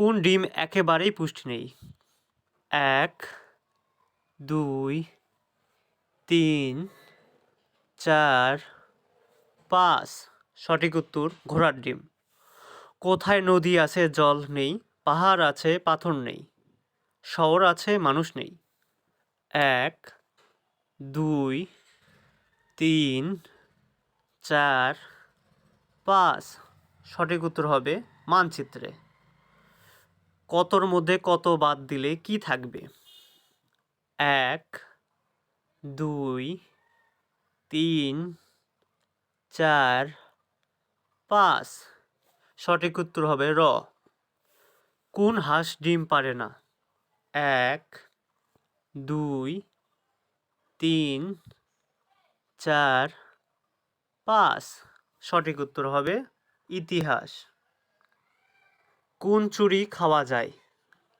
কোন ডিম একেবারেই পুষ্টি নেই? এক, দুই, তিন, চার, পাঁচ। সঠিক উত্তর, ঘোড়ার ডিম। কোথায় নদী আছে, জল নেই, পাহাড় আছে, পাথর নেই, শহর আছে, মানুষ নেই। এক, দুই, তিন, চার, পাঁচ। সঠিক উত্তর হবে মানচিত্রে। কতর মধ্যে কত বাদ দিলে কি থাকবে? এক, দুই, তিন, চার, পাঁচ। সঠিক উত্তর হবে র। কোন হাঁস ডিম পারে না? এক, দুই, তিন, চার, পাঁচ। সঠিক উত্তর হবে ইতিহাস। কোন চুরি খাওয়া যায়?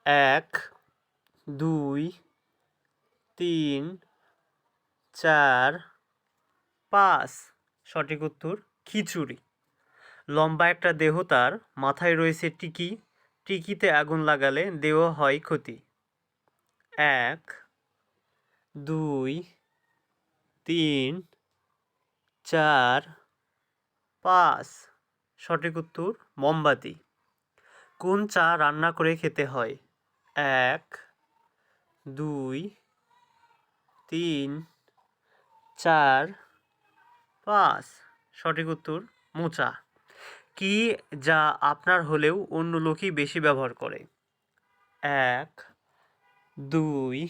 এক, দুই, তিন, চার, পাঁচ। সঠিক উত্তর, খিচুড়ি। লম্বা একটা দেহ তার, মাথায় রয়েছে টিকি। টিকিতে আগুন লাগালে দেহ হয় ক্ষতি। এক, দুই, তিন, চার, পাঁচ। সঠিক উত্তর, মোমবাতি। কোন চা রান্না করে খেতে হয়? এক, দুই, তিন, চার, পাঁচ। সঠিক উত্তর, মোচা। কি যা আপনার হলেও অন্য লোকই বেশি ব্যবহার করে? এক, দুই,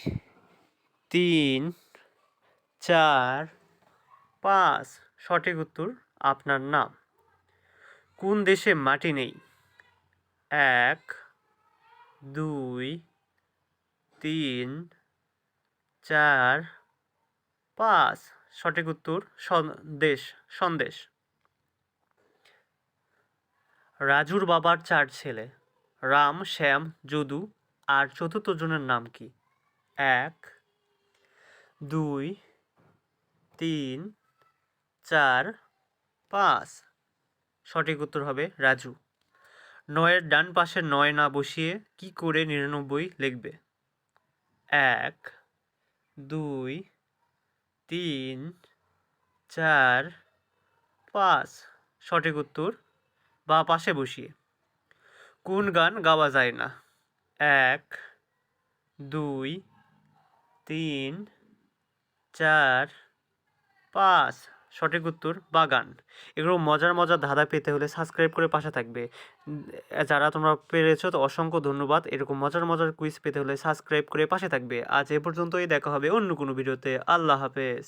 তিন, চার, পাঁচ। সঠিক উত্তর, আপনার নাম। কোন দেশে মাটি নেই? এক, দুই, তিন, চার, পাঁচ। সঠিক উত্তর সন্দেশ সন্দেশ। রাজুর বাবার চার ছেলে, রাম, শ্যাম, যদু আর চতুর্থ জনের নাম কি? এক, দুই, তিন, চার, পাঁচ। সঠিক উত্তর হবে রাজু। নয়ের ডান পাশে নয় না বসিয়ে কি করে নিরানব্বই লিখবে? এক, দুই, তিন, চার, পাঁচ। সঠিক উত্তর, বা পাশে বসিয়ে। কোন গান গাওয়া যায় না? এক, দুই, তিন, চার, পাঁচ। সঠিক উত্তর, বাগান। এগুলো মজার মজার ধাঁধা পেতে হলে সাবস্ক্রাইব করে পাশে থাকবে। যারা তোমরা পেরেছ, তো অসংখ্য ধন্যবাদ। এরকম মজার মজার কুইজ পেতে হলে সাবস্ক্রাইব করে পাশে থাকবে। আজ এ পর্যন্তই, দেখা হবে অন্য কোনো ভিডিওতে আল্লাহ হাফেজ।